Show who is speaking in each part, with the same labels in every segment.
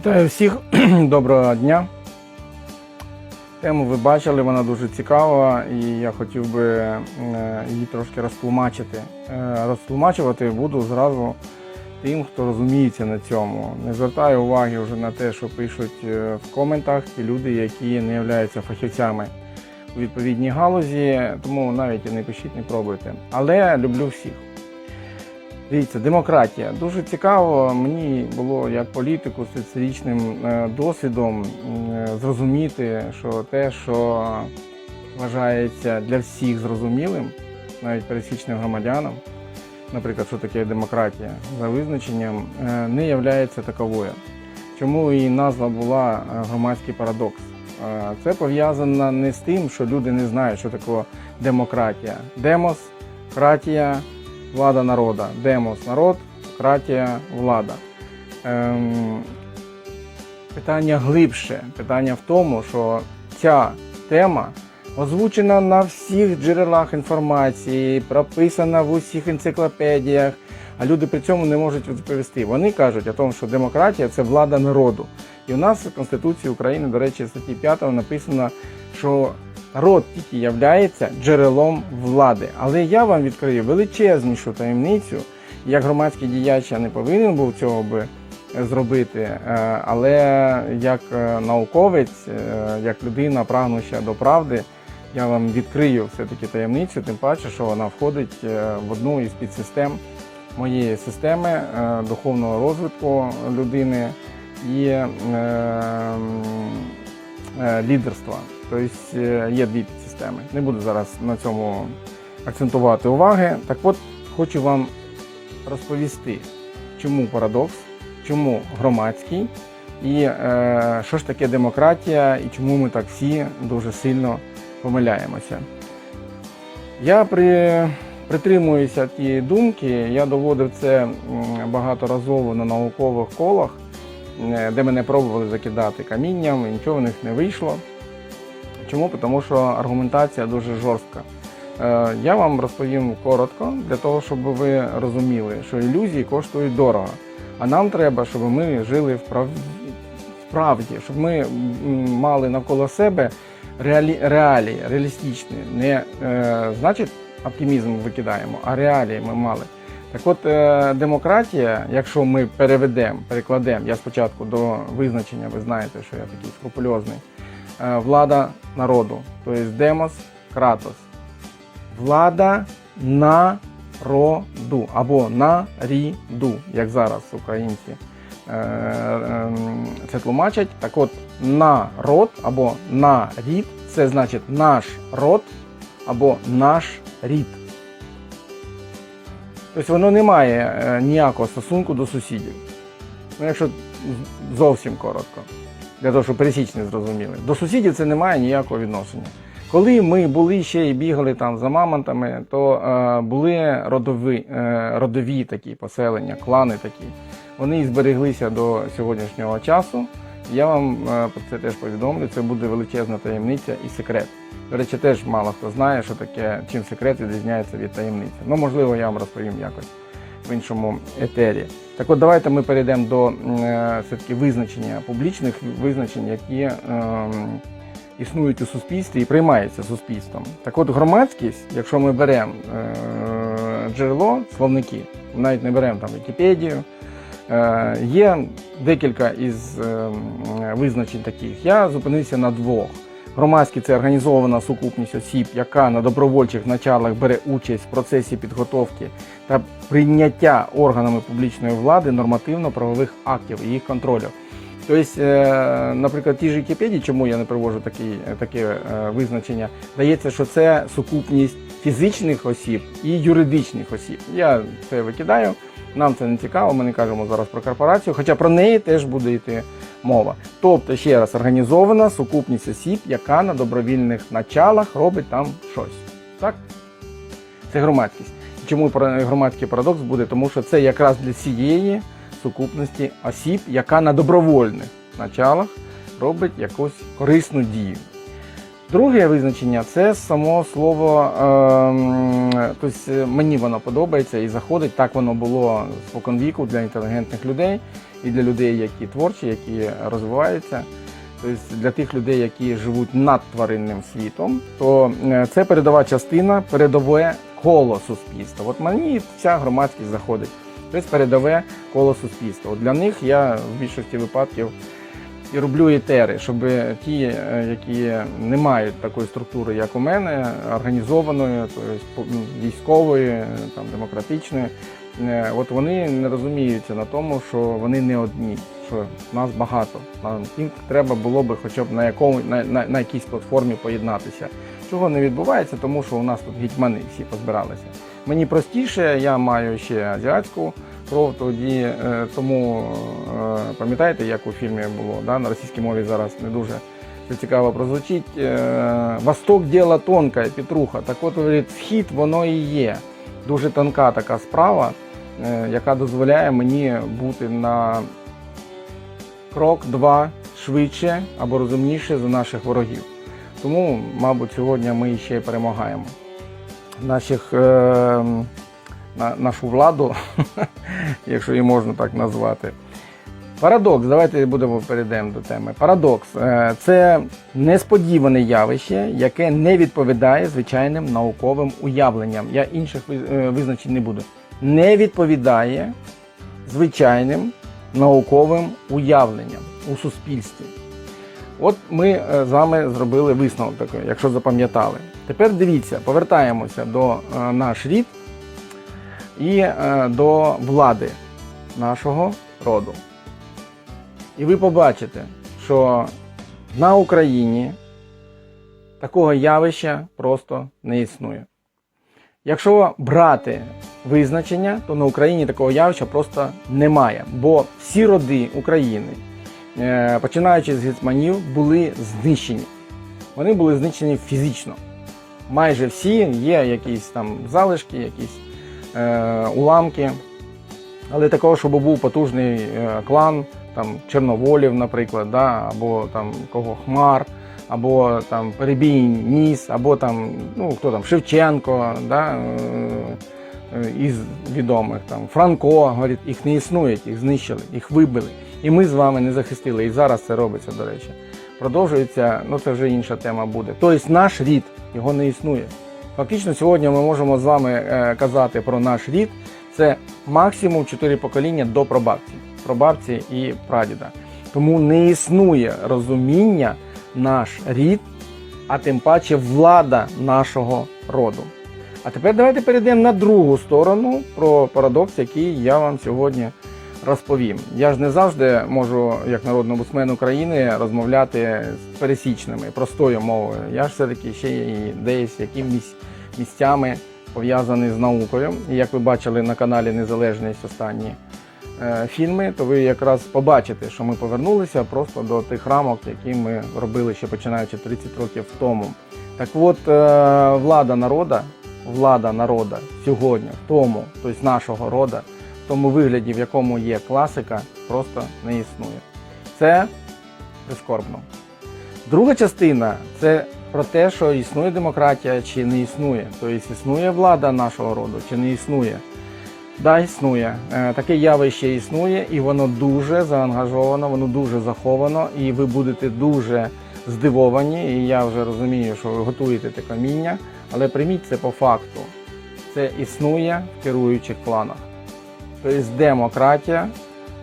Speaker 1: Вітаю всіх, доброго дня. Тему ви бачили, вона дуже цікава, і я хотів би е, її трошки розтлумачити. Е, Розтлумачувати буду зразу тим, хто розуміється на цьому. Не звертаю уваги вже на те, що пишуть е, в коментах ті люди, які не являються фахівцями у відповідній галузі, тому навіть і не пишіть, не пробуйте. Але люблю всіх. Дивіться, демократія. Дуже цікаво. Мені було як політику з 30-річним е, досвідом е, зрозуміти, що те, що вважається для всіх зрозумілим, навіть пересічним громадянам, наприклад, що таке демократія, за визначенням, е, не є таковою. Чому і назва була громадський парадокс? Це пов'язано не з тим, що люди не знають, що таке демократія. Демос, кратія, влада народа. Демос народ, кратія влада. Ем, питання глибше. Питання в тому, що ця тема озвучена на всіх джерелах інформації, прописана в усіх енциклопедіях, а люди при цьому не можуть відповісти. Вони кажуть о тому, що демократія це влада народу. І у нас в Конституції України, до речі, в статті 5 написано, що народ тільки являється джерелом влади. Але я вам відкрию величезнішу таємницю. Як громадський діяч я не повинен був цього би зробити, е, але як е, науковець, е, як людина, прагнуща до правди, я вам відкрию все-таки таємницю, тим паче, що вона входить е, в одну із підсистем моєї системи е, духовного розвитку людини і е, м, е, лідерства. Тобто е, є дві підсистеми. Не буду зараз на цьому акцентувати уваги. Так от хочу вам розповісти, чому парадокс, чому громадський, і е, що ж таке демократія, і чому ми так всі дуже сильно помиляємося. Я при, притримуюся тієї думки, я доводив це багаторазово на наукових колах, е, де мене пробували закидати камінням, і нічого в них не вийшло. Чому? Тому що аргументація дуже жорстка. Е, Я вам розповім коротко, для того, щоб ви розуміли, що ілюзії коштують дорого. А нам треба, щоб ми жили в прав- в правді, щоб ми мали навколо себе реалі... реалії, реалістичні. Не е, значить оптимізм викидаємо, а реалії ми мали. Так от е, демократія, якщо ми переведемо, перекладемо, я спочатку до визначення, ви знаєте, що я такий скрупульозний, влада народу, тобто демос, кратос. Влада народу або наріду, як зараз українці е, ем, це тлумачать. Так от народ або нарід це значить наш род або наш рід. Тобто воно не має е, ніякого стосунку до сусідів. Ну, якщо зовсім коротко, для того, щоб пересічні зрозуміли. До сусідів це не має ніякого відношення. Коли ми були ще і бігали там за мамонтами, то е, були родові, е, родові такі поселення, клани такі. Вони збереглися до сьогоднішнього часу. Я вам е, про це теж повідомлю. Це буде величезна таємниця і секрет. До речі, теж мало хто знає, що таке, чим секрет відрізняється від таємниці. Ну, можливо, я вам розповім якось в іншому етері. Так от давайте ми перейдемо до е, все-таки визначення публічних визначень, які ем, існують у суспільстві і приймаються суспільством. Так от громадськість, якщо ми беремо е, джерело, словники, навіть не беремо там Вікіпедію, е, є декілька із е, визначень таких. Я зупинився на двох. Громадські це організована сукупність осіб, яка на добровольчих началах бере участь в процесі підготовки та прийняття органами публічної влади нормативно-правових актів і їх контролю. Тобто, е, наприклад, ті ж Вікіпедії, чому я не привожу такі, таке е, визначення, дається, що це сукупність фізичних осіб і юридичних осіб. Я це викидаю, нам це не цікаво, ми не кажемо зараз про корпорацію, хоча про неї теж буде йти мова. Тобто, ще раз, організована сукупність осіб, яка на добровільних началах робить там щось. Так? Це громадськість. Чому громадський парадокс буде? Тому що це якраз для цієї сукупності осіб, яка на добровольних началах робить якусь корисну дію. Друге визначення це само слово, ем, тобто мені воно подобається і заходить. Так воно було споконвіку для інтелігентних людей. І для людей, які творчі, які розвиваються. Тобто для тих людей, які живуть над тваринним світом, то е, це передова частина, передове коло суспільства. От мені ця громадськість заходить. Тобто передове коло суспільства. От для них я в більшості випадків і роблю етери, щоб ті, е, які не мають такої структури, як у мене, організованої, тобто військової, там, демократичної, от вони не розуміються на тому, що вони не одні, що нас багато. Нам треба було би хоча б на, якому, на, на, на якійсь платформі поєднатися. Чого не відбувається, тому що у нас тут гетьмани всі позбиралися. Мені простіше, я маю ще азіатську кров, тоді е, тому е, пам'ятаєте, як у фільмі було да? на російській мові зараз не дуже це цікаво прозвучить. Е, Восток діло тонке, Петруха. Так от говорить, схід воно і є. Дуже тонка така справа, е, яка дозволяє мені бути на крок-два швидше або розумніше за наших ворогів. Тому, мабуть, сьогодні ми ще й перемагаємо. Наших, е, на, нашу владу, якщо її можна так назвати. Парадокс, давайте будемо перейдемо до теми. Парадокс е, це несподіване явище, яке не відповідає звичайним науковим уявленням. Я інших е, визначень не буду. Не відповідає звичайним науковим уявленням у суспільстві. От ми е, з вами зробили висновок такий, якщо запам'ятали. Тепер дивіться, повертаємося до наш рід і до влади нашого роду. І ви побачите, що на Україні такого явища просто не існує. Якщо брати визначення, то на Україні такого явища просто немає. Бо всі роди України, е, починаючи з гетьманів, були знищені. Вони були знищені фізично. Майже всі є якісь там залишки, якісь е, уламки. Але такого, щоб був потужний е, клан, там Чорноволів, наприклад, да, або там кого Хмар, або там Перебій Ніс, або там, ну хто там, Шевченко, да, е, із відомих там Франко, говорить, їх не існують, їх знищили, їх вибили. І ми з вами не захистили. І зараз це робиться, до речі. Продовжується, ну це вже інша тема буде. Тобто наш рід, його не існує. Фактично, сьогодні ми можемо з вами е, казати про наш рід. Це максимум 4 покоління до прабабці, прабабці і прадіда. Тому не існує розуміння наш рід, а тим паче влада нашого роду. А тепер давайте перейдемо на другу сторону про парадокс, який я вам сьогодні розповім. Я ж не завжди можу, як народний омбудсмен України, розмовляти з пересічними, простою мовою. Я ж все-таки ще і десь якимись місцями пов'язаний з наукою. І як ви бачили на каналі Незалежність останні фільми, то ви якраз побачите, що ми повернулися просто до тих рамок, які ми робили ще починаючи 30 років тому. Так от, е, влада народа, влада народа сьогодні, в тому, тобто нашого рода, в тому вигляді, в якому є класика, просто не існує. Це прискорбно. Друга частина це про те, що існує демократія чи не існує. Тобто існує влада нашого роду чи не існує. Да, існує. Е, Таке явище існує, і воно дуже заангажовано, воно дуже заховано, і ви будете дуже здивовані. І я вже розумію, що ви готуєте те каміння, але прийміть це по факту. Це існує в керуючих планах. Тобто демократія,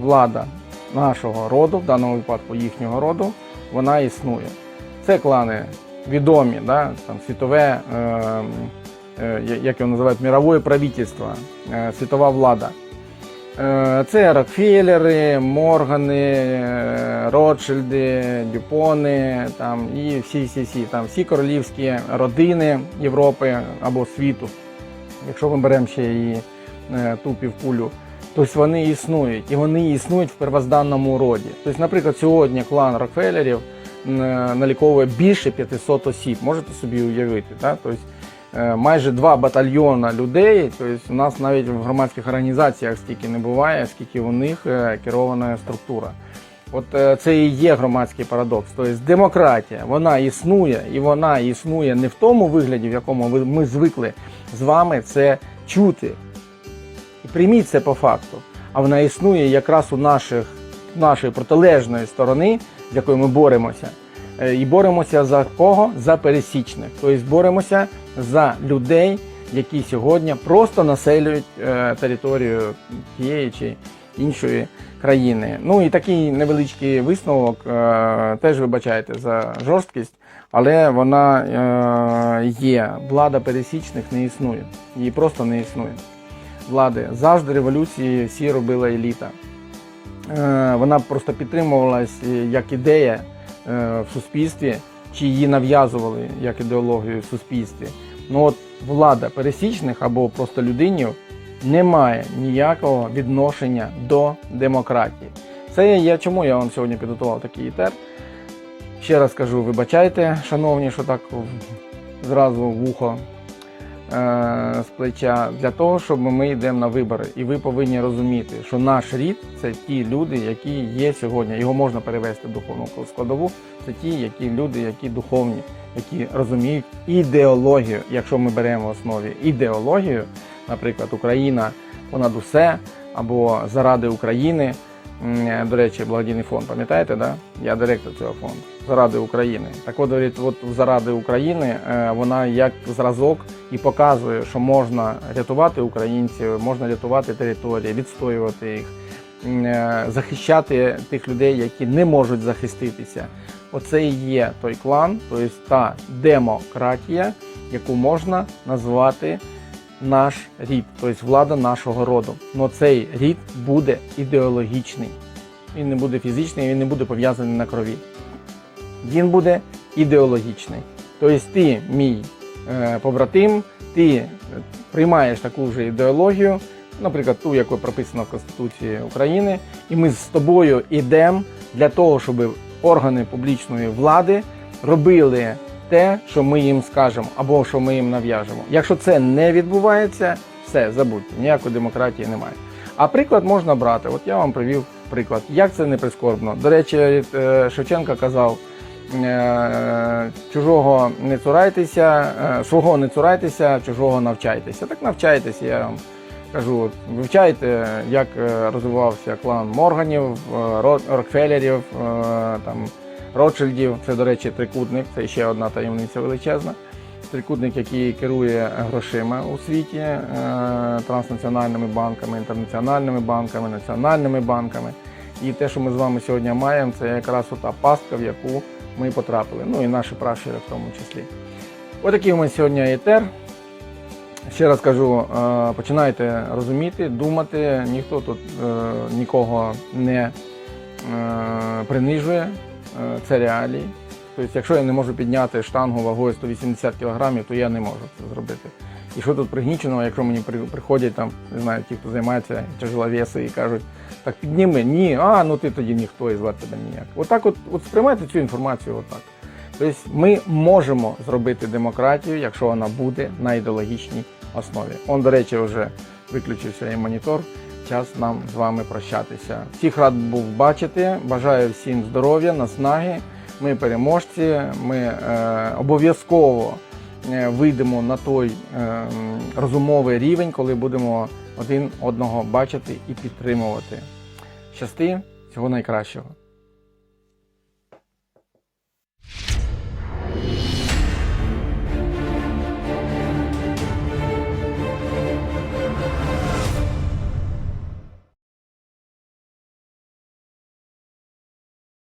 Speaker 1: влада нашого роду, в даному випадку їхнього роду, вона існує. Це клани відомі, да, там, світове, е, як його називають, мирове правительство, е, світова влада. Е, це Рокфеллери, Моргани, е, Ротшильди, Дюпони там, і всі, всі, всі, там, всі королівські родини Європи або світу. Якщо ми беремо ще і е, ту півкулю, тобто вони існують, і вони існують в первозданному роді. Тобто, наприклад, сьогодні клан Рокфеллерів е, наліковує більше 500 осіб. Можете собі уявити, так? Тобто, е, майже два батальйона людей. Тобто, у нас навіть в громадських організаціях стільки не буває, скільки у них е, керована структура. От е, це і є громадський парадокс. Тобто демократія вона існує, і вона існує не в тому вигляді, в якому ми звикли з вами це чути. І прийміть це по факту. А вона існує якраз у наших нашої протилежної сторони, з якою ми боремося. Е, І боремося за кого? За пересічних. Тобто боремося за людей, які сьогодні просто населюють е, територію тієї чи іншої країни. Ну і такий невеличкий висновок, е, теж вибачайте за жорсткість, але вона е, є. Влада пересічних не існує. Її просто не існує. Влади завжди революції всі робила еліта. Вона просто підтримувалась як ідея в суспільстві, чи її нав'язували як ідеологію в суспільстві. Ну от влада пересічних або просто людинів не має ніякого відношення до демократії. Це я чому я вам сьогодні підготував такий етер. Ще раз кажу, вибачайте, шановні, що так зразу в ухо е, з плеча, для того, щоб ми йдемо на вибори. І ви повинні розуміти, що наш рід це ті люди, які є сьогодні. Його можна перевести в духовну складову. Це ті, які люди, які духовні, які розуміють ідеологію. Якщо ми беремо в основі ідеологію, наприклад, Україна понад усе або заради України. Е, До речі, благодійний фонд, пам'ятаєте, да? Я директор цього фонду. Заради України. Так от, от заради України е, вона як зразок і показує, що можна рятувати українців, можна рятувати території, відстоювати їх, е, захищати тих людей, які не можуть захиститися. Оце і є той клан, тобто та демократія, яку можна назвати наш рід, тобто влада нашого роду. Но цей рід буде ідеологічний. Він не буде фізичний, він не буде пов'язаний на крові. Він буде ідеологічний. Тобто ти, мій е, побратим, ти приймаєш таку ж ідеологію, наприклад, ту, яку прописано в Конституції України, і ми з тобою йдемо для того, щоб органи публічної влади робили те, що ми їм скажемо, або що ми їм нав'яжемо. Якщо це не відбувається, все, забудьте, ніякої демократії немає. А приклад можна брати. От я вам привів приклад. Як це не прискорбно? До речі, е, Шевченко казав. е, Чужого не цурайтеся, е, свого не цурайтеся, чужого навчайтеся. Так навчайтеся, я вам кажу. Вивчайте, як розвивався клан Морганів, Ро- Рокфеллерів, там, Ротшильдів. Це, до речі, трикутник, це ще одна таємниця величезна. Трикутник, який керує грошима у світі, е, транснаціональними банками, інтернаціональними банками, національними банками. І те, що ми з вами сьогодні маємо, це якраз та пастка, в яку ми потрапили. Ну і наші пращури в тому числі. Отакий у нас сьогодні етер. Ще раз кажу, е, починайте розуміти, думати, ніхто тут е, нікого не принижує, це реалії. Тобто, якщо я не можу підняти штангу вагою 180 кг, то я не можу це зробити. І що тут пригніченого, якщо мені приходять там, не знаю, ті, хто займається тяжеловеси і кажуть, так підніми, ні, а ну ти тоді ніхто і звати тебе ніяк. Отак, от, от сприймайте цю інформацію отак. Тобто ми можемо зробити демократію, якщо вона буде на ідеологічній основі. Он, до речі, вже виключився і монітор. Час нам з вами прощатися. Всіх рад був бачити. Бажаю всім здоров'я, наснаги. Ми переможці. Ми е, обов'язково е, вийдемо на той е, розумовий рівень, коли будемо один одного бачити і підтримувати. Щасти, всього найкращого.